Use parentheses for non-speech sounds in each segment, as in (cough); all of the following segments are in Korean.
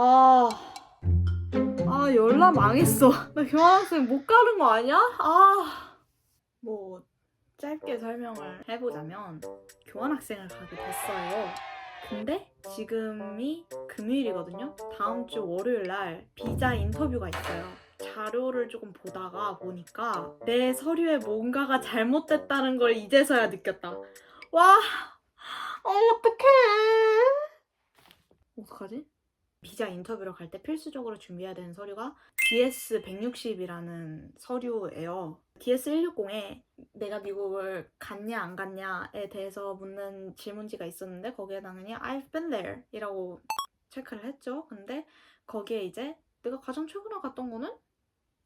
아, 아 연락 망했어. (laughs) 나 교환학생 못 가는 거 아니야? 아, 뭐 짧게 설명을 해보자면 교환학생을 가게 됐어요. 근데 지금이 금요일이거든요. 다음 주 월요일 날 비자 인터뷰가 있어요. 자료를 조금 보다가 보니까 내 서류에 뭔가가 잘못됐다는 걸 이제서야 느꼈다. 와, 어, 어떡해. 어떡하지? 비자 인터뷰를 갈때 필수적으로 준비해야 되는 서류가 DS160이라는 서류예요. DS160에 내가 미국을 갔냐 안 갔냐에 대해서 묻는 질문지가 있었는데 거기에 당연히 I've been there 이라고 체크를 했죠. 근데 거기에 이제 내가 가장 최근에 갔던 거는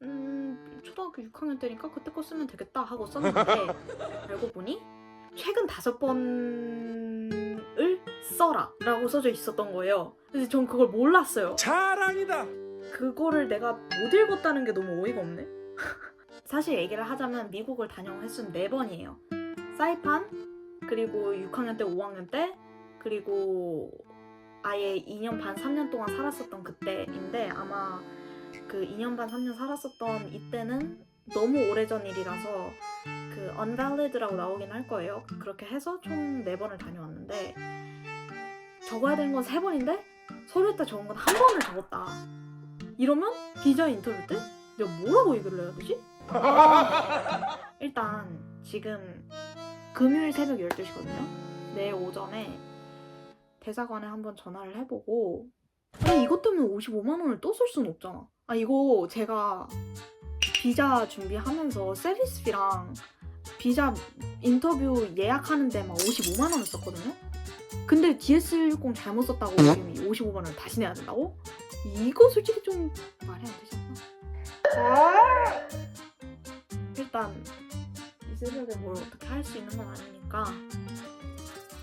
음, 초등학교 6학년 때니까 그때 거 쓰면 되겠다 하고 썼는데 (laughs) 알고 보니 최근 다섯 번을 써라 라고 써져 있었던 거예요. 그래서 전 그걸 몰랐어요. 자랑이다. 그거를 내가 못 읽었다는 게 너무 어이가 없네. (laughs) 사실 얘기를 하자면 미국을 다녀온 횟수는 4번이에요. 사이판, 그리고 6학년 때, 5학년 때, 그리고 아예 2년 반, 3년 동안 살았었던 그때인데 아마 그 2년 반, 3년 살았었던 이때는 너무 오래전 일이라서 그 unvalid라고 나오긴 할 거예요. 그렇게 해서 총 4번을 다녀왔는데 적어야 되는 건 3번인데 서류에다 적은 건 한 번을 적었다. 이러면 비자 인터뷰 때 내가 뭐라고 얘기를 해야 되지? (laughs) 일단 지금 금요일 새벽 12시거든요. 내일 오전에 대사관에 한번 전화를 해보고 아니 이것 때문에 55만 원을 또 쓸 수는 없잖아. 아 이거 제가 비자 준비하면서 서비스비랑 비자 인터뷰 예약하는데 막 55만 원을 썼거든요. 근데 DS10 잘못 썼다고 지금 55만 원을 다시 내야 된다고? 이거 솔직히 좀 말이 안 되지 않나? 일단 이 새벽에 뭘 어떻게 할 수 있는 건 아니니까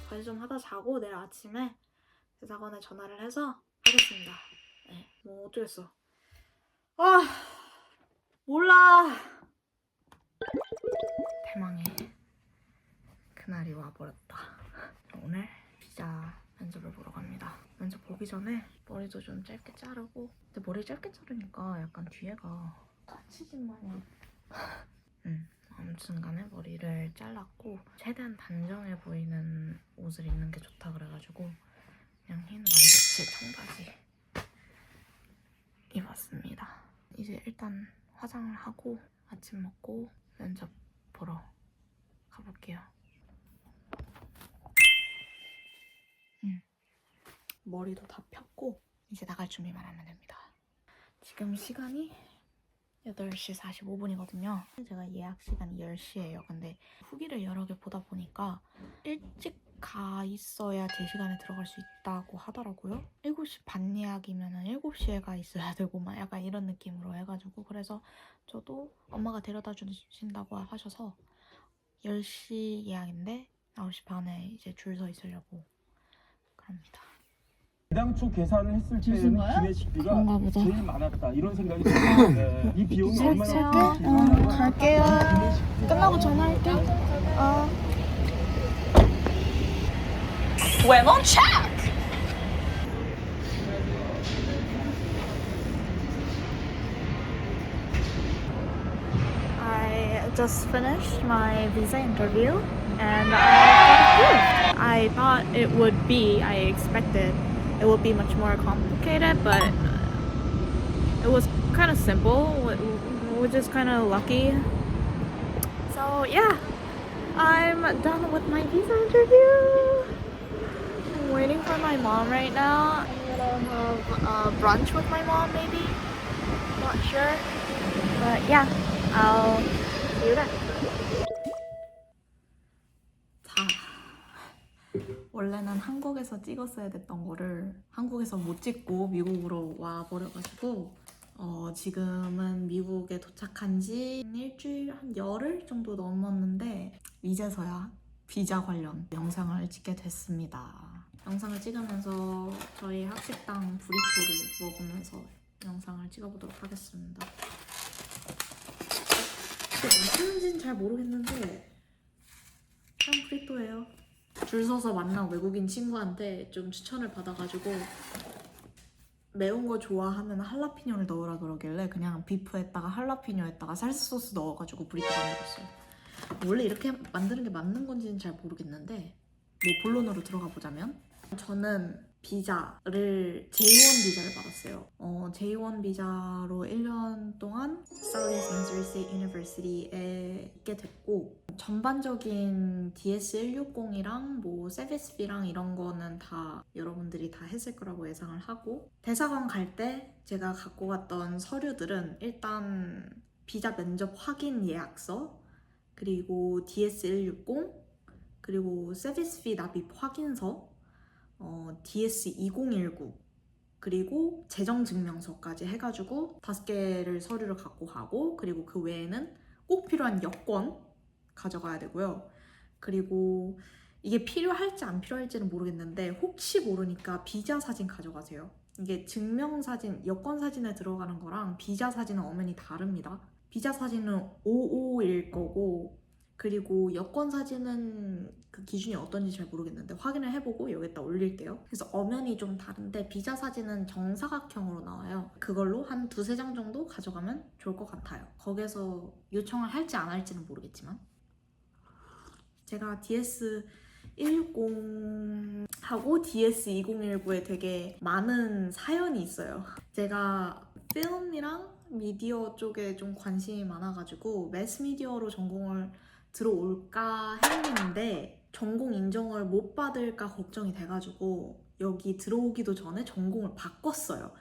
과제 좀 하다 자고 내일 아침에 대사관에 전화를 해서 하겠습니다. 네, 뭐 어쩌겠어. 아 몰라. 대망의 그날이 와버렸다. 오늘 비자 면접을 보러 갑니다. 면접 보기 전에 머리도 좀 짧게 자르고 근데 머리 짧게 자르니까 약간 뒤에가 치진 마냥 (laughs) 음, 아무튼 간에 머리를 잘랐고 최대한 단정해 보이는 옷을 입는 게 좋다 그래가지고 그냥 흰 와이셔츠 청바지 입었습니다. 이제 일단 화장을 하고 아침 먹고 면접 보러 가볼게요. 머리도 다 폈고 이제 나갈 준비만 하면 됩니다. 지금 시간이 8시 45분이거든요. 제가 예약 시간이 10시예요. 근데 후기를 여러 개 보다 보니까 일찍 가 있어야 제 시간에 들어갈 수 있다고 하더라고요. 7시 반 예약이면 7시에 가 있어야 되고 막 약간 이런 느낌으로 해가지고 그래서 저도 엄마가 데려다 주신다고 하셔서 10시 예약인데 9시 반에 이제 줄 서 있으려고 그럽니다. 당초 계산을 했을 줄 때는 거야? 기내식비가 그런가 보다. 제일 많았다 이런 생각이 들었는데 이 비용이 살- 얼마나? 비싼가요? 어, 갈게요. 기내식비가 끝나고 전화할게. 어. 외모 체크! I just finished my visa interview and I got approved. I thought it would be, I expected it would be much more complicated, but it was kind of simple, which is kind of lucky. So, yeah, I'm done with my visa interview. I'm waiting for my mom right now. I'm gonna have uh, brunch with my mom, maybe. Not sure. But yeah, I'll see you then. 원래는 한국에서 찍었어야 됐던 거를 한국에서 못 찍고 미국으로 와 버려가지고 어, 지금은 미국에 도착한 지 일주일 한 열흘 정도 넘었는데 이제서야 비자 관련 영상을 찍게 됐습니다. 영상을 찍으면서 저희 학식당 브리토를 먹으면서 영상을 찍어보도록 하겠습니다. 이게 무슨 인지는 잘 모르겠는데 그냥 브리또예요. 줄 서서 만난 외국인 친구한테 좀 추천을 받아가지고 매운 거 좋아하면 할라피뇨를 넣으라 그러길래 그냥 비프에다가 할라피뇨에다가 살사 소스 넣어가지고 브리또 만들었어요. 원래 이렇게 만드는 게 맞는 건지는 잘 모르겠는데 뭐 본론으로 들어가 보자면 저는 비자를 J1 비자를 받았어요. 어, J1 비자로 1년 동안 Southeast Missouri State University에 있게 됐고 전반적인 DS160이랑 뭐 세비스비랑 이런 거는 다 여러분들이 다 했을 거라고 예상을 하고 대사관 갈 때 제가 갖고 갔던 서류들은 일단 비자 면접 확인 예약서 그리고 DS160 그리고 세비스비 납입 확인서 어, DS2019 그리고 재정증명서까지 해가지고 다섯 개를 서류를 갖고 가고 그리고 그 외에는 꼭 필요한 여권 가져가야 되고요. 그리고 이게 필요할지 안 필요할지는 모르겠는데 혹시 모르니까 비자 사진 가져가세요. 이게 증명 사진, 여권 사진에 들어가는 거랑 비자 사진은 엄연히 다릅니다. 비자 사진은 55일 거고 그리고 여권 사진은 그 기준이 어떤지 잘 모르겠는데 확인을 해보고 여기다 올릴게요. 그래서 엄연히 좀 다른데 비자 사진은 정사각형으로 나와요. 그걸로 한 두세 장 정도 가져가면 좋을 것 같아요. 거기서 요청을 할지 안 할지는 모르겠지만 제가 DS 160하고 DS2019에 되게 많은 사연이 있어요. 제가 필름이랑 미디어 쪽에 좀 관심이 많아가지고 매스미디어로 전공을 들어올까 했는데 전공 인정을 못 받을까 걱정이 돼가지고 여기 들어오기도 전에 전공을 바꿨어요.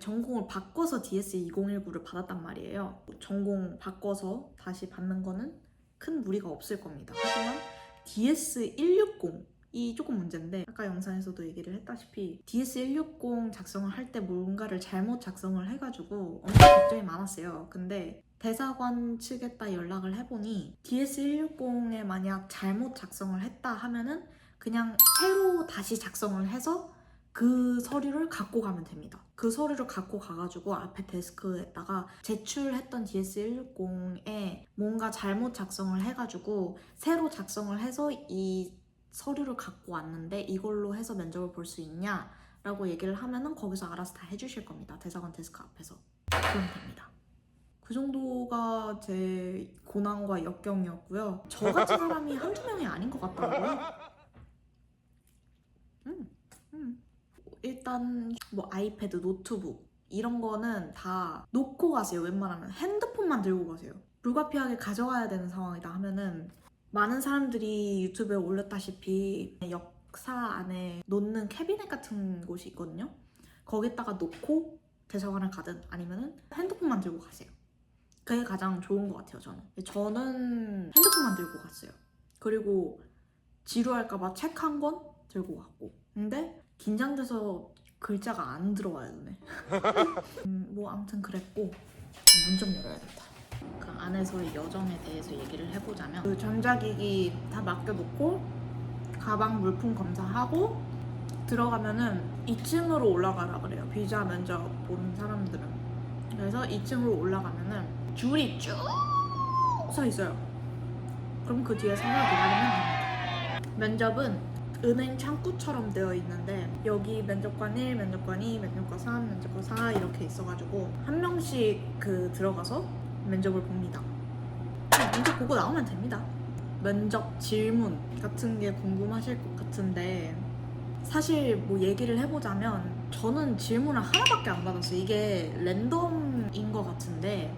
전공을 바꿔서 DS2019를 받았단 말이에요. 전공 바꿔서 다시 받는 거는 큰 무리가 없을 겁니다. 하지만 DS160 이 조금 문제인데 아까 영상에서도 얘기를 했다시피 DS160 작성을 할 때 뭔가를 잘못 작성을 해가지고 엄청 걱정이 많았어요. 근데 대사관 측에다 연락을 해보니 DS160에 만약 잘못 작성을 했다 하면은 그냥 새로 다시 작성을 해서 그 서류를 갖고 가면 됩니다. 그 서류를 갖고 가가지고 앞에 데스크에다가 제출했던 DS160에 뭔가 잘못 작성을 해가지고 새로 작성을 해서 이 서류를 갖고 왔는데 이걸로 해서 면접을 볼 수 있냐? 라고 얘기를 하면은 거기서 알아서 다 해주실 겁니다. 대사관 데스크 앞에서. 그럼 됩니다. 그 정도가 제 고난과 역경이었고요. 저 같은 사람이 한두 명이 아닌 것 같더라고요. 음, 음. 일단 뭐 아이패드, 노트북 이런 거는 다 놓고 가세요. 웬만하면 핸드폰만 들고 가세요. 불가피하게 가져가야 되는 상황이다 하면은 많은 사람들이 유튜브에 올렸다시피 역사 안에 놓는 캐비넷 같은 곳이 있거든요. 거기다가 놓고 대사관을 가든 아니면은 핸드폰만 들고 가세요. 그게 가장 좋은 것 같아요, 저는. 저는 핸드폰만 들고 갔어요. 그리고 지루할까봐 책 한 권 들고 갔고. 근데 긴장돼서 글자가 안 들어와요, 눈에. (laughs) 음, 뭐 아무튼 그랬고 문 좀 열어야겠다. 그 안에서의 여정에 대해서 얘기를 해보자면 그 전자기기 다 맡겨놓고 가방 물품 검사하고 들어가면은 2층으로 올라가라 그래요. 비자 면접 보는 사람들은. 그래서 2층으로 올라가면은 줄이 쭉 서 있어요. 그럼 그 뒤에 서서 기다리면. 면접은 은행 창구처럼 되어 있는데 여기 면접관 1, 면접관 2, 면접관 3, 면접관 4 이렇게 있어가지고 한 명씩 그 들어가서 면접을 봅니다. 면접 보고 나오면 됩니다. 면접 질문 같은 게 궁금하실 것 같은데 사실 뭐 얘기를 해보자면 저는 질문을 하나밖에 안 받았어요. 이게 랜덤인 것 같은데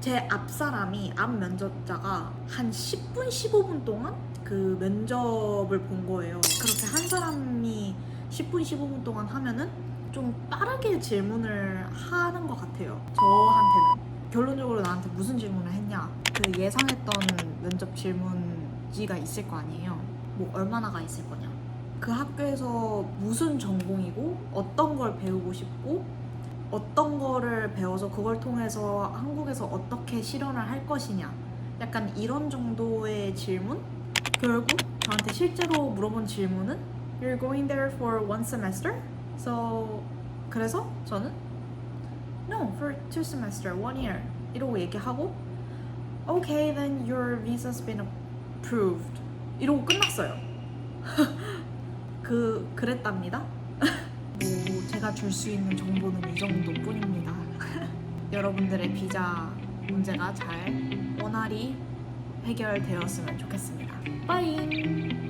제 앞 사람이 앞 면접자가 한 10분, 15분 동안 그 면접을 본 거예요. 그렇게 한 사람이 10분, 15분 동안 하면은 좀 빠르게 질문을 하는 것 같아요. 저한테는. 결론적으로 나한테 무슨 질문을 했냐. 그 예상했던 면접 질문지가 있을 거 아니에요. 뭐 얼마나가 있을 거냐. 그 학교에서 무슨 전공이고 어떤 걸 배우고 싶고 어떤 거를 배워서 그걸 통해서 한국에서 어떻게 실현을 할 것이냐. 약간 이런 정도의 질문? 결국 저한테 실제로 물어본 질문은 You're going there for one semester? So 그래서 저는 No, for two semester, one year 이러고 얘기하고 Okay, then your visa's been approved 이러고 끝났어요. 그 그랬답니다. 제가 줄 수 있는 정보는 이 정도뿐입니다. (laughs) 여러분들의 비자 문제가 잘 원활히 해결되었으면 좋겠습니다. 빠잉!